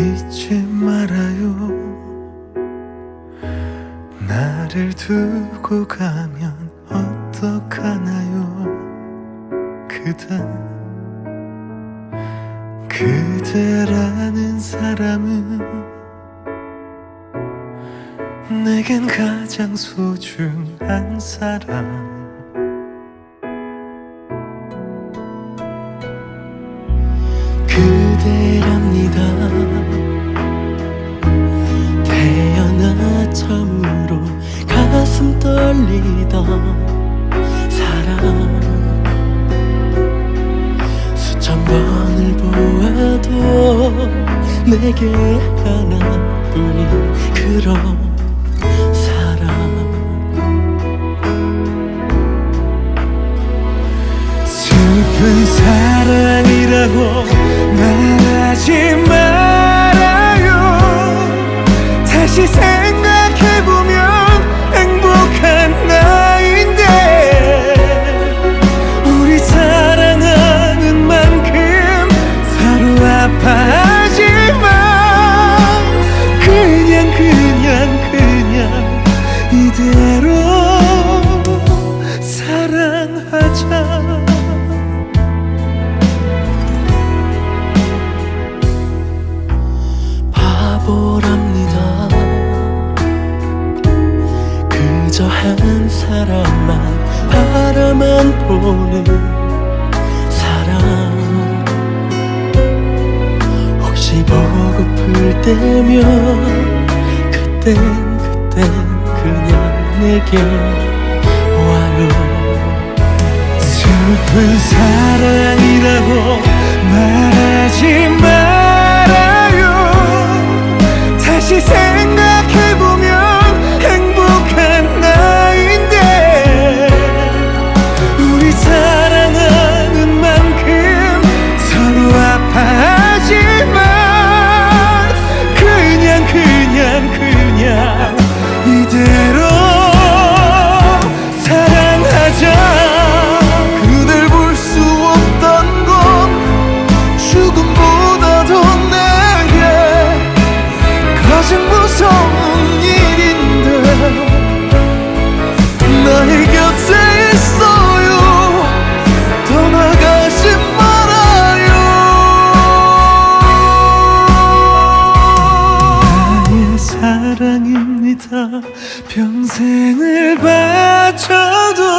떠나지 말아요. 나를 두고 가면 어떡하나요? 그댄 그대라는 사람은 내겐 가장 소중한 사람. 그대랍니다 떨리던 사람. 수천 번을 보아도 내게 하나뿐인 그런 보는 사람 혹시 보고플 때면 그땐 그땐 그냥 내게 와요. 슬픈 사랑이라고 평생을 바쳐도